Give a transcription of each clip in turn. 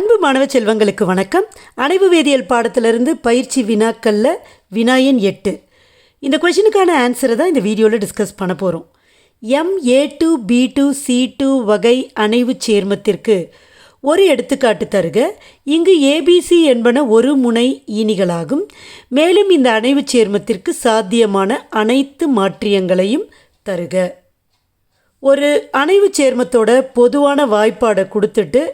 அன்பு மாணவ செல்வங்களுக்கு வணக்கம். அணைவு வேதியியல் பாடத்திலிருந்து பயிற்சி வினாக்களில் வினாயன் எட்டு. இந்த கொஷினுக்கான ஆன்சரை தான் இந்த வீடியோவில் டிஸ்கஸ் பண்ண போகிறோம் M A two B two C two வகை அணைவு சேர்மத்திற்கு ஒரு எடுத்துக்காட்டு தருக. இங்கு ஏபிசி என்பன ஒரு முனை ஈனிகளாகும் மேலும் இந்த அணைவு சேர்மத்திற்கு சாத்தியமான அனைத்து மாற்றியங்களையும் தருக. ஒரு அணைவு சேர்மத்தோட பொதுவான வாய்ப்பாடை கொடுத்துட்டு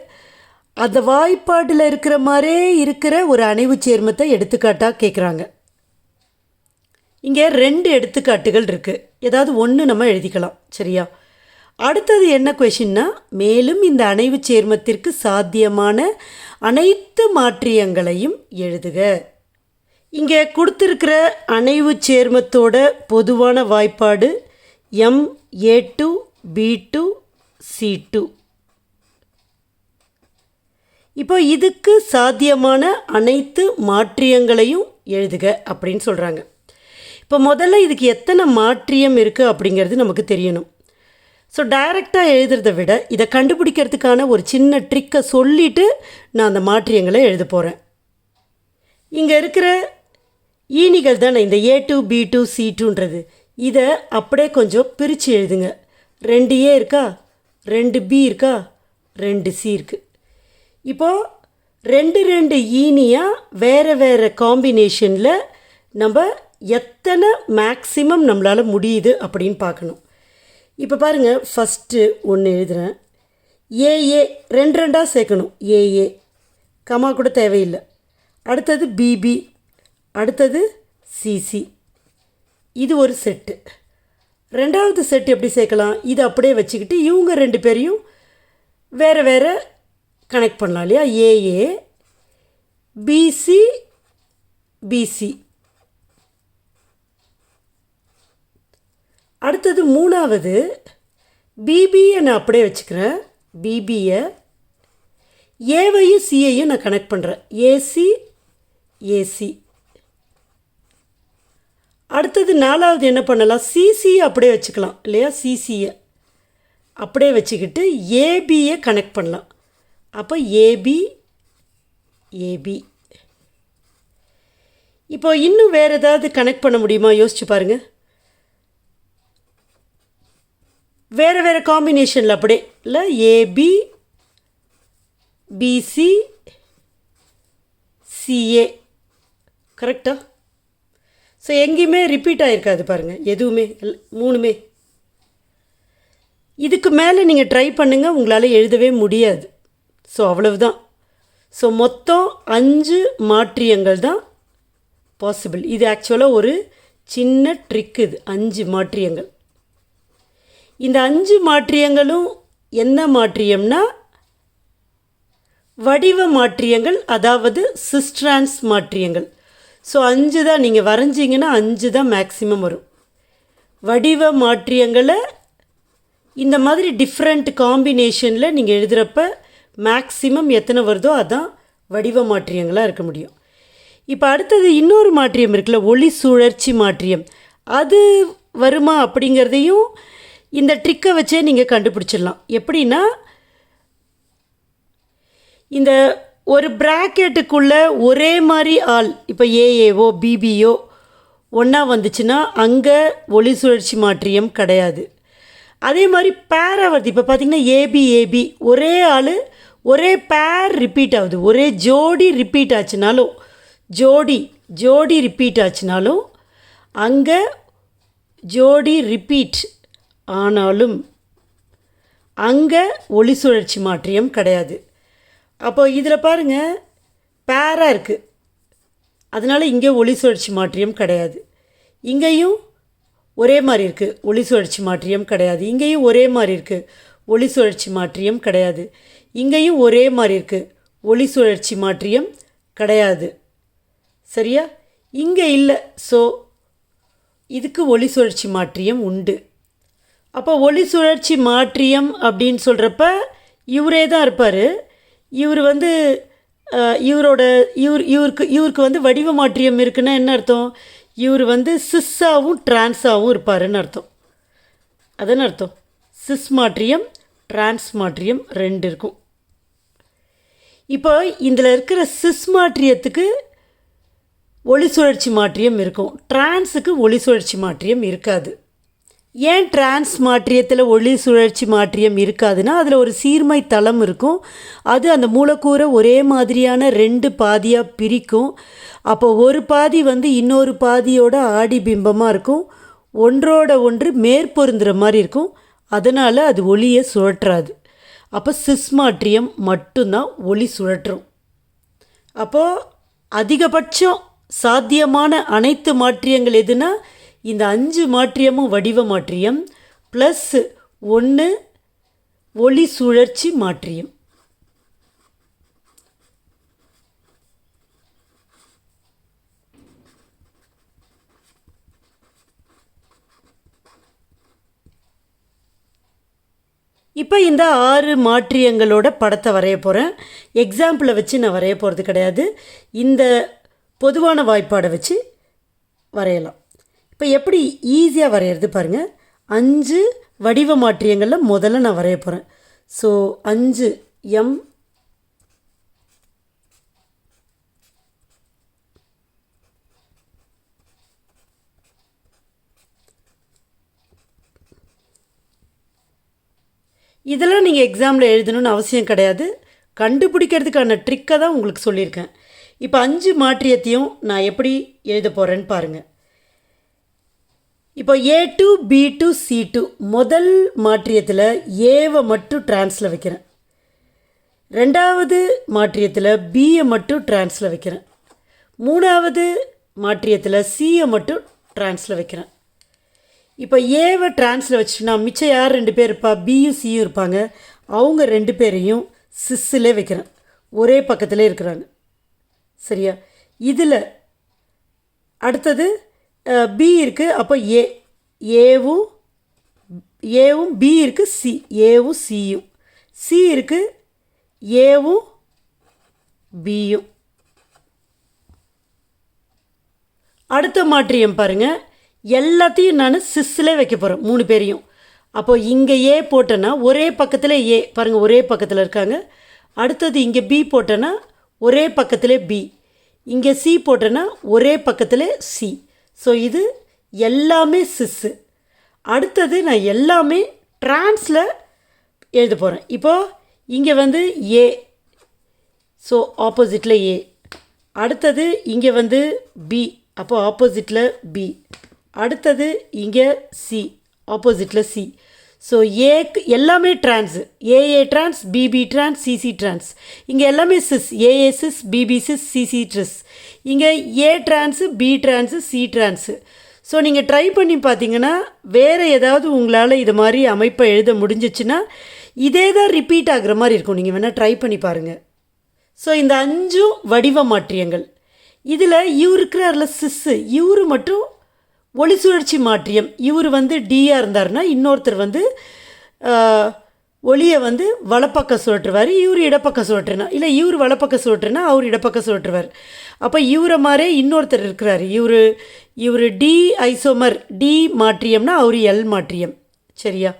அந்த வாய்ப்பாட்டில் இருக்கிற மாதிரியே இருக்கிற ஒரு அணைவு சேர்மத்தை எடுத்துக்காட்டாக கேட்குறாங்க இங்கே ரெண்டு எடுத்துக்காட்டுகள் இருக்குது ஏதாவது ஒன்று நம்ம எழுதிக்கலாம். சரியா? அடுத்தது என்ன கொஷின்னா மேலும் இந்த அணைவு சேர்மத்திற்கு சாத்தியமான அனைத்து மாற்றியங்களையும் எழுதுக. இங்கே கொடுத்துருக்கிற அணைவு சேர்மத்தோட பொதுவான வாய்ப்பாடு M A two B two C two இப்போ இதுக்கு சாத்தியமான அனைத்து மாற்றியங்களையும் எழுதுக அப்படின்னு சொல்கிறாங்க இப்போ முதல்ல இதுக்கு எத்தனை மாற்றியம் இருக்குது அப்படிங்கிறது நமக்கு தெரியணும். ஸோ டைரெக்டாக எழுதுறதை விட இதை கண்டுபிடிக்கிறதுக்கான ஒரு சின்ன ட்ரிக்கை சொல்லிவிட்டு நான் அந்த மாற்றியங்களை எழுத போகிறேன் இங்கே இருக்கிற ஈனிகள் தானே இந்த A to B to C டூன்றது இதை அப்படியே கொஞ்சம் பிரித்து எழுதுங்க. ரெண்டு ஏ இருக்கா? ரெண்டு பி இருக்கா? ரெண்டு சி இருக்குது இப்போது ரெண்டு ரெண்டு ஈனியாக வேறு வேறு காம்பினேஷனில் நம்ம எத்தனை மேக்ஸிமம் நம்மளால் முடியுது அப்படின்னு பார்க்கணும். இப்போ பாருங்கள் ஃபஸ்ட்டு ஒன்று எழுதுகிறேன் ஏஏ ரெண்டு ரெண்டாக சேர்க்கணும். ஏஏ கமா கூட தேவையில்லை. அடுத்தது பிபி அடுத்தது சிசி இது ஒரு செட்டு ரெண்டாவது செட் எப்படி சேர்க்கலாம்? இது அப்படியே வச்சுக்கிட்டு இவங்க ரெண்டு பேரையும் வேறு வேறு கனெக்ட் பண்ணலாம் இல்லையா? ஏஏ பிசி பிசி அடுத்தது மூணாவது பிபியை நான் அப்படியே வச்சுக்கிறேன். பிபியை ஏவையும் சிஏயும் நான் கனெக்ட் பண்ணுறேன் ஏசி ஏசி அடுத்தது நாலாவது என்ன பண்ணலாம்? சிசியை அப்படியே வச்சுக்கலாம் இல்லையா? சிசியை அப்படியே வச்சுக்கிட்டு ஏபியை கனெக்ட் பண்ணலாம். அப்போ ஏபி ஏபி இப்போ இன்னும் வேறு ஏதாவது கனெக்ட் பண்ண முடியுமா? யோசிச்சு பாருங்கள் வேறு வேறு காம்பினேஷனில் அப்படியே இல்லை ஏபி பிசி சிஏ கரெக்டா ஸோ எங்கேயுமே ரிப்பீட் ஆகிருக்காது பாருங்கள் எதுவுமே மூணுமே. இதுக்கு மேலே நீங்கள் ட்ரை பண்ணுங்கள் உங்களால் எழுதவே முடியாது. ஸோ அவ்வளவுதான். ஸோ மொத்தம் அஞ்சு மாற்றியங்கள் தான் பாசிபிள் இது ஆக்சுவலாக ஒரு சின்ன ட்ரிக் இது அஞ்சு மாற்றியங்கள். இந்த அஞ்சு மாற்றியங்களும் என்ன மாற்றியம்னா வடிவ மாற்றியங்கள் அதாவது சிஸ்ட்ரான்ஸ் மாற்றியங்கள். ஸோ அஞ்சு தான் நீங்கள் வரைஞ்சிங்கன்னா அஞ்சு தான் மேக்சிமம் வரும். வடிவ மாற்றியங்களை இந்த மாதிரி டிஃப்ரெண்ட் காம்பினேஷனில் நீங்கள் எழுதுகிறப்ப மேக்ஸிமம் எத்தனை வருதோ அதான் வடிவ மாற்றியங்களாக இருக்க முடியும். இப்போ அடுத்தது இன்னொரு மாற்றியம் இருக்குல்ல ஒளி சுழற்சி மாற்றியம். அது வருமா அப்படிங்கிறதையும் இந்த ட்ரிக்கை வச்சே நீங்கள் கண்டுபிடிச்சிடலாம். எப்படின்னா இந்த ஒரு ப்ராக்கெட்டுக்குள்ளே ஒரே மாதிரி ஆள் இப்போ ஏஏவோ பிபிஓ ஒன்றா வந்துச்சுன்னா அங்கே ஒளி சுழற்சி மாற்றியம் கிடையாது. அதே மாதிரி பேராக வருது. இப்போ பார்த்தீங்கன்னா ஏபிஏபி ஒரே ஆள் ஒரே பேர் ரிப்பீட் ஆகுது. ஒரே ஜோடி ரிப்பீட் ஆச்சுனாலும் ஜோடி ஜோடி ரிப்பீட் ஆச்சுனாலும் அங்கே ஜோடி ரிப்பீட் ஆனாலும் அங்கே ஒளி சுழற்சி மாற்றியம் கிடையாது. அப்போ இதில் பாருங்கள் பேராக இருக்குது அதனால் இங்கே ஒளி சுழற்சி மாற்றியம் கிடையாது. இங்கேயும் ஒரே மாதிரி இருக்குது ஒளி சுழற்சி மாற்றியம் கிடையாது. இங்கேயும் ஒரே மாதிரி இருக்குது ஒளி சுழற்சி மாற்றியம் கிடையாது. இங்கேயும் ஒரே மாதிரி இருக்குது ஒளி சுழற்சி மாற்றியம் கிடையாது. சரியா? இங்கே இல்லை. ஸோ இதுக்கு ஒளி சுழற்சி மாற்றியம் உண்டு. அப்போ ஒளி சுழற்சி மாற்றியம் அப்படின்னு சொல்கிறப்ப இவரே தான் இருப்பார். இவர் வந்து இவரோட இவர் இவருக்கு இவருக்கு வந்து வடிவ மாற்றியம் இருக்குன்னா என்ன அர்த்தம்? இவர் வந்து சிஸ்ஸாகவும் டிரான்ஸாகவும் இருப்பாருன்னு அர்த்தம். அதான அர்த்தம்? சிஸ் மாற்றியம் டிரான்ஸ்மாட்ரியம் ரெண்டு இருக்கும் இப்போ இதில் இருக்கிற சிஸ் மாற்றியத்துக்கு ஒளி சுழற்சி மாற்றியம் இருக்கும். டிரான்ஸுக்கு ஒளி சுழற்சி மாற்றியம் இருக்காது. ஏன் டிரான்ஸ் மாற்றியத்தில் ஒளி சுழற்சி மாற்றியம் இருக்காதுன்னா அதில் ஒரு சீர்மை தளம் இருக்கும். அது அந்த மூலக்கூறை ஒரே மாதிரியான ரெண்டு பாதியாக பிரிக்கும். அப்போ ஒரு பாதி வந்து இன்னொரு பாதியோட ஆடி பிம்பமாக இருக்கும். ஒன்றோட ஒன்று மேற்பொருந்துற மாதிரி இருக்கும். அதனால் அது ஒளியை சுழற்றாது. அப்போ சிஸ் மாற்றியம் மட்டும்தான் ஒளி சுழற்றும். அப்போது அதிகபட்சம் சாத்தியமான அனைத்து மாற்றியங்கள் எதுனா இந்த அஞ்சு மாற்றியமும் வடிவ மாற்றியம் ப்ளஸ் ஒன்று ஒளி சுழற்சி மாற்றியம். இப்போ இந்த ஆறு மாற்றியங்களோட படத்தை வரைய போகிறேன் எக்ஸாம்பிளை வச்சு நான் வரைய போகிறது கிடையாது. இந்த பொதுவான வாய்ப்பாடை வச்சு வரையலாம். இப்போ எப்படி ஈஸியாக வரைகிறது பாருங்கள் அஞ்சு வடிவ மாற்றியங்களில் முதல்ல நான் வரைய போகிறேன் ஸோ அஞ்சு எம் இதெல்லாம் நீங்கள் எக்ஸாமில் எழுதணும்னு அவசியம் கிடையாது. கண்டுபிடிக்கிறதுக்கான ட்ரிக்கை தான் உங்களுக்கு சொல்லியிருக்கேன். இப்போ அஞ்சு மாற்றியத்தையும் நான் எப்படி எழுத போகிறேன்னு பாருங்கள் இப்போ A to B to C to முதல் மாற்றியத்தில் ஏவை மட்டும் ட்ரான்ஸில் வைக்கிறேன். ரெண்டாவது மாற்றியத்தில் பியை மட்டும் ட்ரான்ஸில் வைக்கிறேன். மூணாவது மாற்றியத்தில் சியை மட்டும் ட்ரான்ஸில் வைக்கிறேன். இப்போ ஏவை ட்ரான்ஸில் வச்சுன்னா மிச்சம் யார் ரெண்டு பேர் இருப்பா? பியும் சியும் இருப்பாங்க. அவங்க ரெண்டு பேரையும் சிஸ்ஸில் வைக்கிறேன். ஒரே பக்கத்தில் இருக்கிறாங்க. சரியா? இதில் அடுத்தது பி இருக்குது அப்போ ஏ ஏவும் ஏவும் பி இருக்குது சி ஏவும் சியும் சி இருக்குது ஏவும் பியும் அடுத்த மாற்றியம் பாருங்கள் எல்லாத்தையும் நான் சிஸ்ஸில் வைக்க போகிறேன் மூணு பேரையும். அப்போது இங்கே ஏ போட்டேன்னா ஒரே பக்கத்தில் ஏ பாருங்கள் ஒரே பக்கத்தில் இருக்காங்க. அடுத்தது இங்கே பி போட்டேன்னா ஒரே பக்கத்தில் பி. இங்கே சி போட்டேன்னா ஒரே பக்கத்தில் சி. ஸோ இது எல்லாமே சிஸ்ஸு அடுத்தது நான் எல்லாமே ட்ரான்ஸில் எழுத போகிறேன் இப்போது இங்கே வந்து ஏ. ஸோ ஆப்போசிட்டில் ஏ. அடுத்தது இங்கே வந்து பி. அப்போ ஆப்போசிட்டில் பி. அடுத்தது இங்கே சி ஆப்போசிட்டில் சி ஸோ ஏக்கு எல்லாமே trans AA trans BB trans CC trans இங்கே எல்லாமே cis AA cis BB cis CC ட்ரிஸ் இங்கே A trans B trans C trans so நீங்கள் ட்ரை பண்ணி பார்த்தீங்கன்னா வேறு ஏதாவது உங்களால் இது மாதிரி அமைப்பை எழுத முடிஞ்சிச்சுன்னா இதே தான் ரிப்பீட் ஆகுற மாதிரி இருக்கும். நீங்கள் வேணால் ட்ரை பண்ணி பாருங்கள் ஸோ இந்த அஞ்சும் வடிவ மாற்றியங்கள். இதில் இவர் இருக்கிறார்ல சிஸ்ஸு இவரு மட்டும் ஒளி சுழற்சி மாற்றியம். இவர் வந்து டியாக இருந்தார்னா இன்னொருத்தர் வந்து ஒளியை வந்து வலப்பக்கம் சுழற்றுவார் இவர் இடப்பக்கம் சுழற்றுனா இல்லை இவர் வலப்பக்கம் சுழற்றுனா அவர் இடப்பக்கம் சுழற்றுவார். அப்போ இவரை மாதிரியே இன்னொருத்தர் இருக்கிறார். இவர் இவர் டி ஐசோமர் டி மாற்றியம்னா அவர் எல் மாற்றியம். சரியா?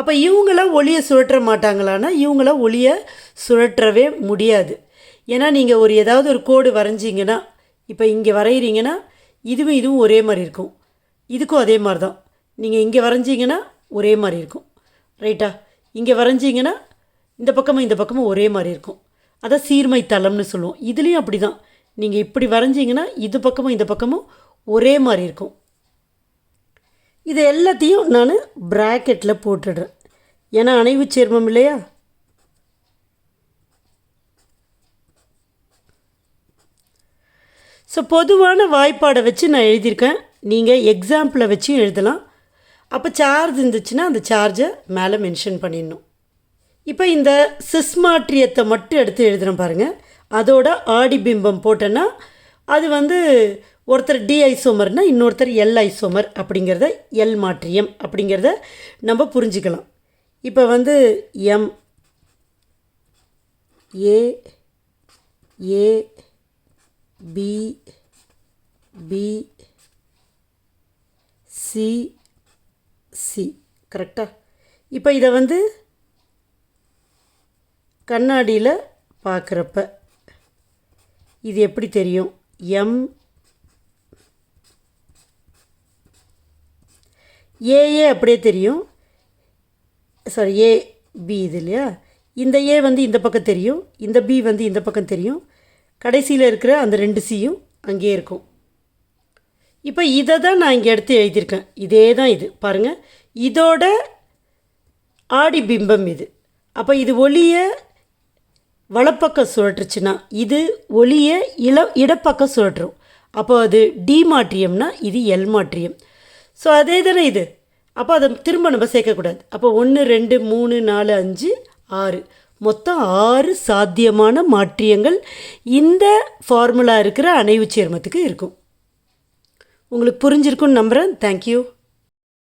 அப்போ இவங்களாம் ஒளியை சுழற்ற மாட்டாங்களான்னா இவங்களாம் ஒளியை சுழற்றவே முடியாது. ஏன்னா நீங்கள் ஒரு ஏதாவது ஒரு கோடு வரைஞ்சிங்கன்னா இப்போ இங்கே வரைகிறீங்கன்னா இதுவும் இதுவும் ஒரே மாதிரி இருக்கும். இதுக்கும் அதே மாதிரி தான் நீங்கள் இங்கே வரைஞ்சிங்கன்னா ஒரே மாதிரி இருக்கும். ரைட்டா? இங்கே வரைஞ்சிங்கன்னா இந்த பக்கமும் இந்த பக்கமும் ஒரே மாதிரி இருக்கும். அதான் சீர்மை தளம்னு சொல்லுவோம். இதுலேயும் அப்படி தான் நீங்கள் இப்படி வரைஞ்சிங்கன்னா இது பக்கமும் இந்த பக்கமும் ஒரே மாதிரி இருக்கும். இது எல்லாத்தையும் நான் ப்ராக்கெட்டில் போட்டுடுறேன். ஏன்னா அணைவு சேர்மம் இல்லையா? ஸோ பொதுவான வாய்ப்பாடை வச்சு நான் எழுதியிருக்கேன். நீங்கள் எக்ஸாம்பிளை வச்சும் எழுதலாம். அப்போ சார்ஜ் இருந்துச்சுன்னா அந்த சார்ஜை மேலே மென்ஷன் பண்ணிடணும். இப்போ இந்த சிஸ் மாற்றியத்தை மட்டும் எடுத்து எழுதுகிறேன் பாருங்கள் அதோட ஆடி பிம்பம் போட்டேன்னா அது வந்து ஒருத்தர் டி ஐசோமர்னால் இன்னொருத்தர் எல் ஐசோமர் அப்படிங்கிறத எல் மாற்றியம் அப்படிங்கிறத நம்ம புரிஞ்சுக்கலாம். இப்போ வந்து M A A B B C C கரெக்டாக இப்போ இதை வந்து கண்ணாடியில் பார்க்குறப்ப இது எப்படி தெரியும்? எம் ஏஏ அப்படியே தெரியும். சாரி ஏ பி இது இல்லையா? இந்த ஏ வந்து இந்த பக்கம் தெரியும் இந்த பி வந்து இந்த பக்கம் தெரியும். கடைசியில் இருக்கிற அந்த ரெண்டு சியும் அங்கேயே இருக்கும். இப்போ இதை தான் நான் இங்கே எடுத்து எழுதியிருக்கேன். இதே தான் இது. பாருங்கள் இதோட ஆடி பிம்பம் இது. அப்போ இது ஒளியை வலப்பக்கம் சுழற்றுச்சுன்னா இது ஒளியை இள இடப்பக்கம் சுழற்றும். அப்போ அது டி மாற்றியம்னா இது எல் மாற்றியம். ஸோ அதே தானே இது. அப்போ அதை திரும்ப நம்ம சேர்க்கக்கூடாது. அப்போ ஒன்று ரெண்டு மூணு நாலு அஞ்சு ஆறு. மொத்தம் ஆறு சாத்தியமான மாற்றியங்கள் இந்த ஃபார்முலா இருக்கிற அணைவு சேர்மத்துக்கு இருக்கும். உங்களுக்கு புரிஞ்சிருக்குன்னு நம்புகிறேன் தேங்க்யூ